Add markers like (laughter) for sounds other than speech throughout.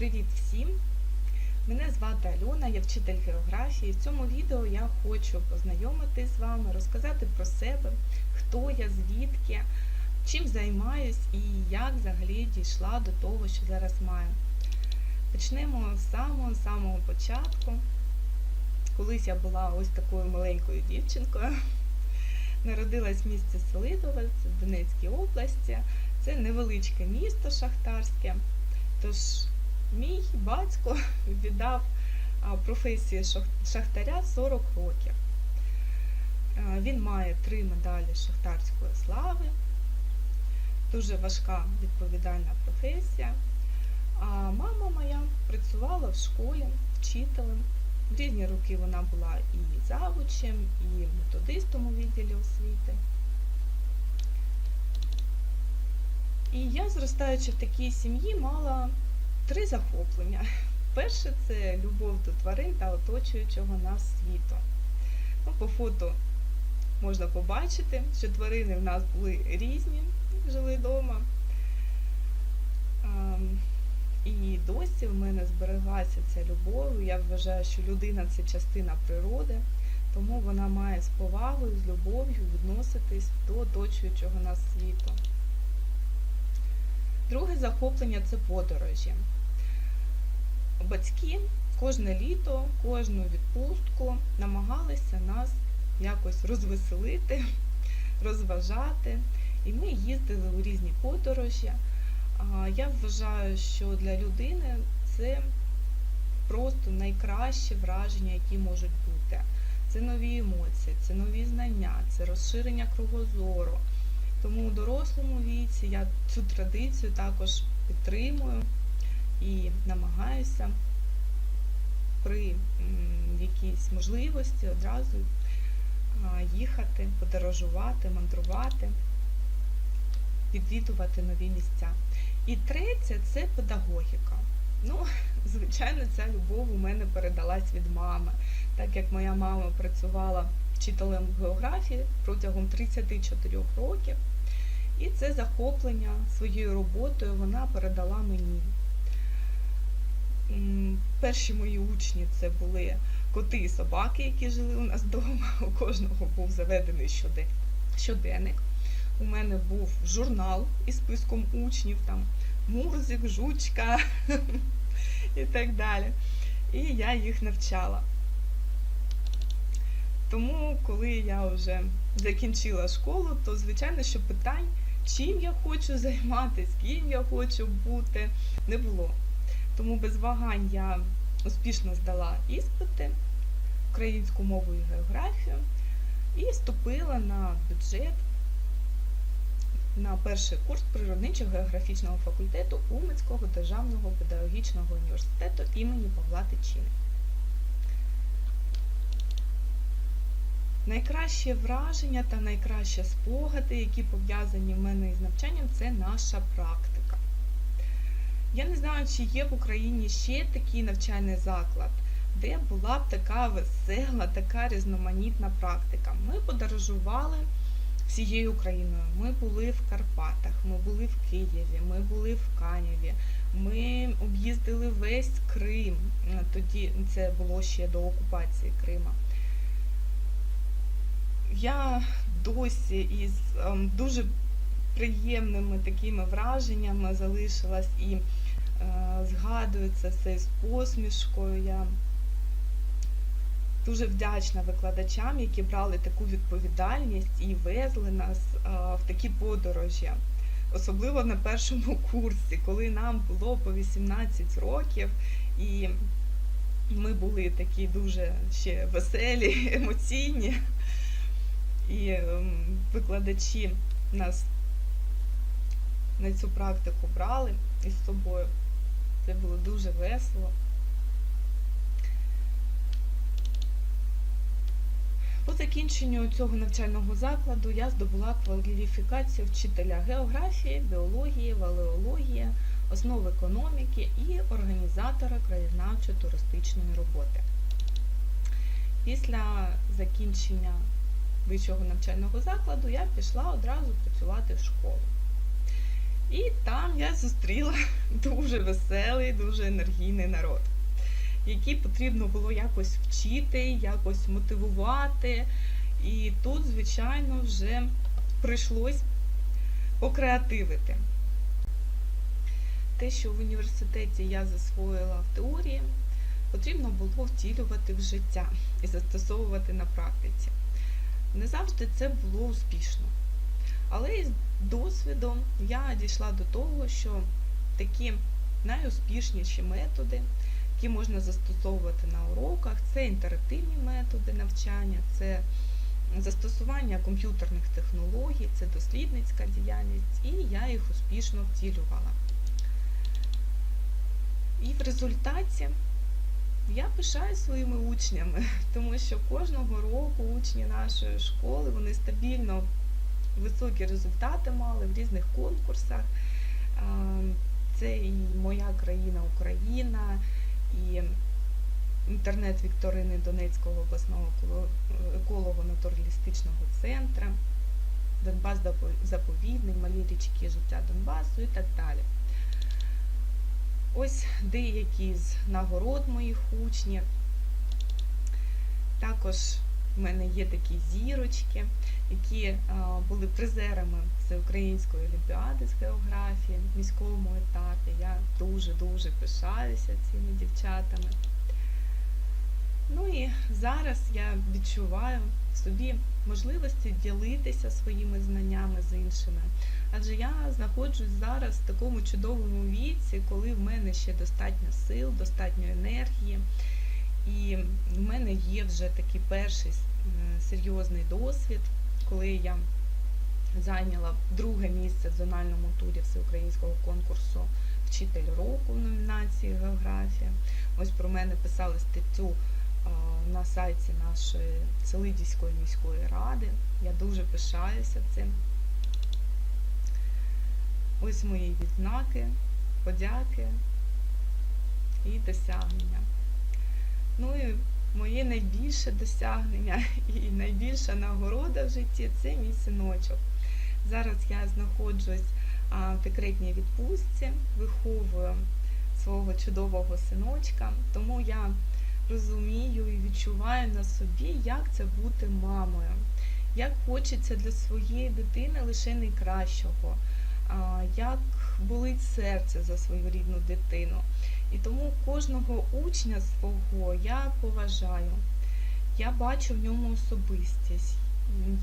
Привіт всім! Мене звати Альона, я вчитель географії. В цьому відео я хочу познайомитись з вами, розказати про себе, хто я, звідки, чим займаюсь і як взагалі дійшла до того, що зараз маю. Почнемо з самого самого початку. Колись я була ось такою маленькою дівчинкою. Народилась в місті Селидове, в Донецькій області. Це невеличке місто шахтарське. Тож мій батько віддав професії шахтаря 40 років. Він має три медалі шахтарської слави, дуже важка відповідальна професія. А мама моя працювала в школі вчителем. В різні роки вона була і завучем, і методистом у відділі освіти. І я, зростаючи в такій сім'ї, мала три захоплення. Перше це любов до тварин та оточуючого нас світу. Ну, По фото можна побачити, що тварини в нас були різні, жили вдома. І досі в мене збереглася ця любов. Я вважаю, що людина це частина природи, тому вона має з повагою, з любов'ю відноситись до оточуючого нас світу. Друге захоплення це подорожі. Батьки кожне літо, кожну відпустку намагалися нас якось розвеселити, (laughs) розважати. І ми їздили у різні подорожі. Я вважаю, що для людини це просто найкращі враження, які можуть бути. Це нові емоції, це нові знання, це розширення кругозору. Тому у дорослому віці я цю традицію також підтримую намагаюся при якійсь можливості одразу їхати, подорожувати, мандрувати, відвідувати нові місця. І третє це педагогіка. Ну, (laughs) звичайно, ця любов у мене передалась від мами, так як моя мама працювала вчителем географії протягом 34 років. І це захоплення своєю роботою вона передала мені. Перші мої учні це були коти і собаки, які жили у нас вдома. (laughs) У кожного був заведений щоденник. У мене був журнал із списком учнів, там мурзик, жучка (laughs) і так далі. І я їх навчала. Тому, коли я вже закінчила школу, то звичайно, що питань, чим я хочу займатися, ким я хочу бути, не було. Тому без вагань я успішно здала іспити українську мову і географію і вступила на бюджет на перший курс природничо-географічного факультету Умицького державного педагогічного університету імені Павла Тичини. Найкраще враження та найкращі спогади, які пов'язані в мене із навчанням, це наша практика. Я не знаю, чи є в Україні ще такий навчальний заклад, де була б така весела, така різноманітна практика. Ми подорожували всією Україною. Ми були в Карпатах, ми були в Києві, ми були в Канєві, ми об'їздили весь Крим. Тоді це було ще до окупації Крима. Я досі із ем, дуже приємними такими враженнями залишилась і згадую це все з посмішкою. Я дуже вдячна викладачам, які брали таку відповідальність і везли нас е, в такі подорожі. Особливо на першому курсі, коли нам було по 18 років, і ми були такі дуже ще веселі, (laughs) емоційні. І ем, викладачі нас на цю практику брали із собою. Це було дуже весело. По закінченню цього навчального закладу я здобула кваліфікацію вчителя географії, біології, валеології, основ економіки і організатора краєзнавчо-туристичної роботи. Після закінчення вищого навчального закладу я пішла одразу працювати в школу. І там я зустріла (laughs) дуже веселий, дуже енергійний народ, який потрібно було якось вчити, якось мотивувати. І тут, звичайно, вже прийшлось покреативити. Те, що в університеті я засвоїла в теорії, потрібно було втілювати в життя і застосовувати на практиці. Не завжди це було успішно. Але із досвідом я дійшла до того, що такі найуспішніші методи, які можна застосовувати на уроках, це інтерактивні методи навчання, це застосування комп'ютерних технологій, це дослідницька діяльність, і я їх успішно втілювала. І в результаті я пишаю своїми учнями, (laughs) тому що кожного року учні нашої школи вони стабільно високі результати мали в різних конкурсах. Це і моя країна Україна, і інтернет-вікторини Донецького обласного еколого-натуралістичного центру, Донбас заповідний, малі річки життя Донбасу і так далі. Ось деякі з нагород моїх учнів. Також в мене є такі зірочки, які були призерами Всеукраїнської олімпіади з географії в міському етапі. Я дуже-дуже пишаюся цими дівчатами. Ну і зараз я відчуваю в собі можливості ділитися своїми знаннями з іншими. Адже я знаходжусь зараз в такому чудовому віці, коли в мене ще достатньо сил, достатньо енергії. І в мене є вже такий перший серйозний досвід, коли я зайняла друге місце в зональному турі всеукраїнського конкурсу Вчитель року в номінації Географія. Ось про мене писали статтю на сайті нашої Целидівської міської ради. Я дуже пишаюся цим. Ось мої відзнаки, подяки і досягнення. Ну і моє найбільше досягнення (laughs) і найбільша нагорода в житті це мій синочок. Зараз я знаходжусь в декретній відпустці, виховую свого чудового синочка, тому я розумію і відчуваю на собі, як це бути мамою, як хочеться для своєї дитини лише найкращого, як болить серце за свою рідну дитину. І тому кожного учня свого я поважаю. Я бачу в ньому особистість.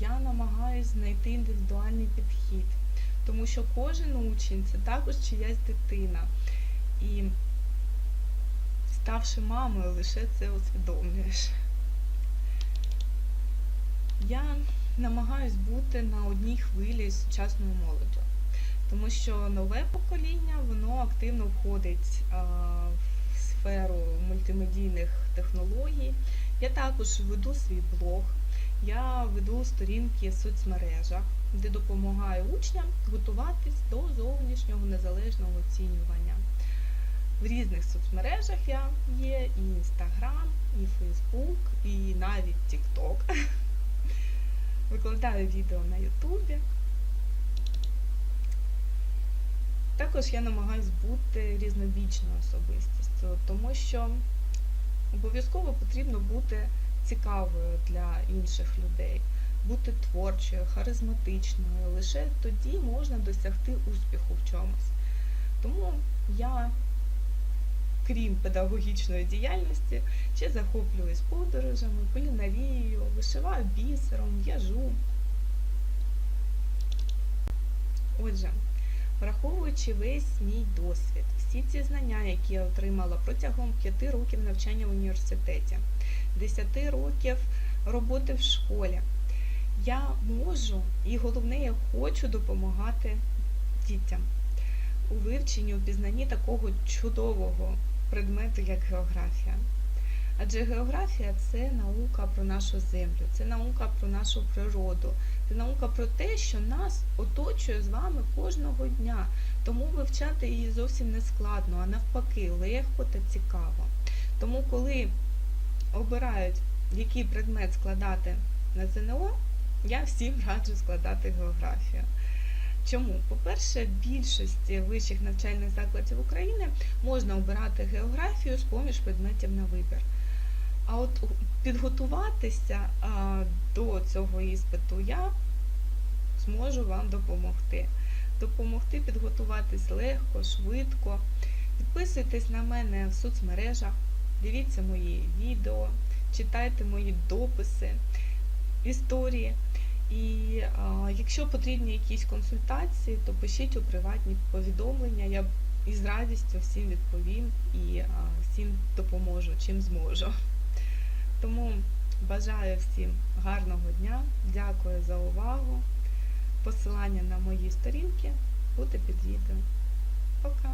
Я намагаюся знайти індивідуальний підхід, тому що кожен учень це також чиясь дитина. І ставши мамою, лише це усвідомлюєш. Я намагаюсь бути на одній хвилі з сучасною молоддю, тому що нове покоління воно активно входить в сферу мультимедійних технологій. Я також веду свій блог, я веду сторінки в соцмережах, де допомагаю учням готуватись до зовнішнього незалежного оцінювання. В різних соцмережах я є, і Інстаграм, і Фейсбук, і навіть Тікток. (laughs) Викладаю відео на Ютубі. Також я намагаюсь бути різнобічною особистістю, тому що обов'язково потрібно бути цікавою для інших людей, бути творчою, харизматичною. Лише тоді можна досягти успіху в чомусь. Тому я крім педагогічної діяльності, ще захоплююсь подорожами, кулінарією, вишиваю бісером, в'яжу. Отже, враховуючи весь мій досвід, всі ці знання, які я отримала протягом 5 років навчання в університеті, 10 років роботи в школі, я можу і головне, я хочу допомагати дітям у вивченні, у пізнанні такого чудового предмету, як географія. Адже географія це наука про нашу землю, це наука про нашу природу, це наука про те, що нас оточує з вами кожного дня. Тому вивчати її зовсім не складно, а навпаки, легко та цікаво. Тому, коли обирають, який предмет складати на ЗНО, я всім раджу складати географію. Чому? По-перше, в більшості вищих навчальних закладів України можна обирати географію з поміж предметів на вибір. А от підготуватися до цього іспиту я зможу вам допомогти. Допомогти підготуватись легко, швидко. Підписуйтесь на мене в соцмережах, дивіться мої відео, читайте мої дописи, історії. І а, якщо потрібні якісь консультації, то пишіть у приватні повідомлення. Я із радістю всім відповім і а, всім допоможу, чим зможу. Тому бажаю всім гарного дня, дякую за увагу. Посилання на мої сторінки буде під відео. Пока!